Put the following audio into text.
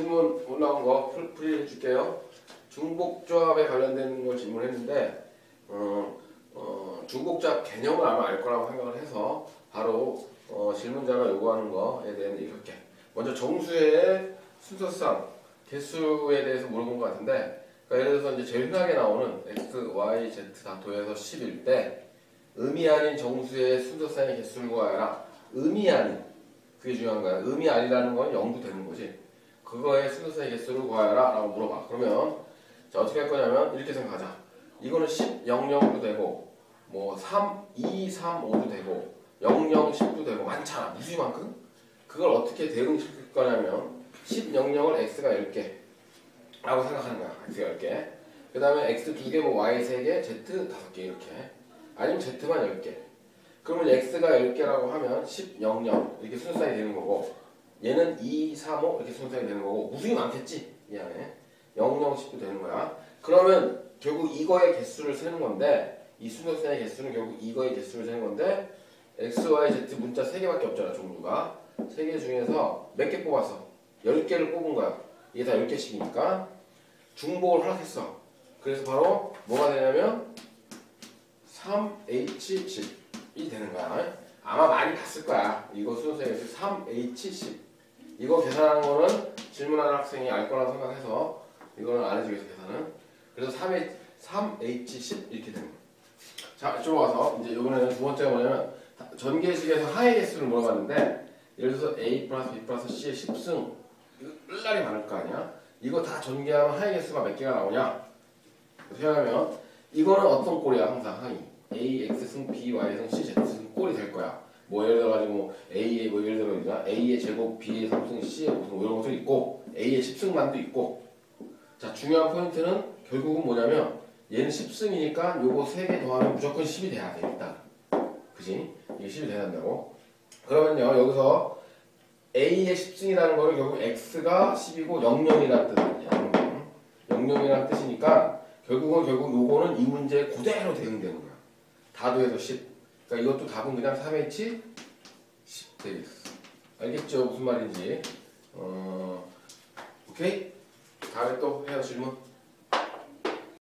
질문 올라온 거 풀, 풀이 해 줄게요. 중복조합에 관련된 걸 질문했는데 어, 어, 중복조합 개념을 아마 알 거라고 생각을 해서 바로 어, 질문자가 요구하는 거에 대해 이렇게 먼저 정수의 순서상 개수에 대해서 물어본 것 같은데 그러니까 예를 들어서 이제 제일 흔하게 나오는 x, y, z 다 더해서 10일 때 의미 아닌 정수의 순서상의 개수를 구하여라. 의미 아닌 그게 중요한 거야. 의미 아니라는 건 0도 되는 거지. 그거의 순서상의 개수를 구하여라 라고 물어봐. 그러면 자 어떻게 할 거냐면 이렇게 생각하자. 이거는 10, 0, 0도 되고 뭐 3, 2, 3, 5도 되고 0, 0, 10도 되고 많잖아. 무수만큼. 그걸 어떻게 대응시킬 거냐면 10, 0, 0을 x가 10개 라고 생각하는 거야. x가 10개. 그 다음에 x 2개, 뭐 y 3개, z 5개 이렇게. 아니면 z만 10개. 그러면 x가 10개라고 하면 10, 0, 0 이렇게 순서상이 되는 거고 얘는 2, 3, 5 이렇게 순서상이 되는 거고 무수히 많겠지? 이 안에 0, 0, 10도 되는 거야. 그러면 결국 이거의 개수를 세는 건데 이 순서상의 개수는 결국 이거의 개수를 세는 건데 x, y, z 문자 3개밖에 없잖아 종류가 3개 중에서 몇 개 뽑았어? 10개를 뽑은 거야. 이게 다 10개씩이니까 중복을 허락했어. 그래서 바로 뭐가 되냐면 3H10이 되는 거야. 아마 많이 봤을 거야. 이거 순서에서 3H10. 이거 계산하는 거는 질문하는 학생이 알 거라고 생각해서 이거는 안 해주겠어 계산은. 그래서 3H, 3H10 이렇게 거야. 자, 이쪽으로 와서 이제 이번에는 두 번째가 뭐냐면 전개식에서 하의 개수를 물어봤는데 예를 들어서 A 플러스 B 플러스 C의 10승 을날이 많을 거 아니야? 이거 다 전개하면 하의 개수가 몇 개가 나오냐? 어떻게 하면 이거는 어떤 꼴이야 항상 항이 A, X 승, B, Y 승, C, Z 승 꼴이 될 거야 뭐 예를 들어 가지고 뭐 A의 뭐 예를 들어 우리가 A의 제곱, B의 3승, C의 5승 뭐 이런 것도 있고 A의 10승만도 있고 자 중요한 포인트는 결국은 뭐냐면 얘는 10승이니까 요거 3개 더하면 무조건 10이 돼야 돼 일단 그지? 이게 10이 돼야 된다고 그러면요 여기서 A의 10승이라는 거는 결국 X가 10이고 00이라는 뜻 아니야 00 00이라는 뜻이니까 결국은 결국 요거는 이 문제에 그대로 대응되는 거야. 다 더해서 10. 그러니까 이것도 답은 그냥 3H 10 되겠어. 알겠죠? 무슨 말인지. 어, 오케이? 다음에 또 해요 질문.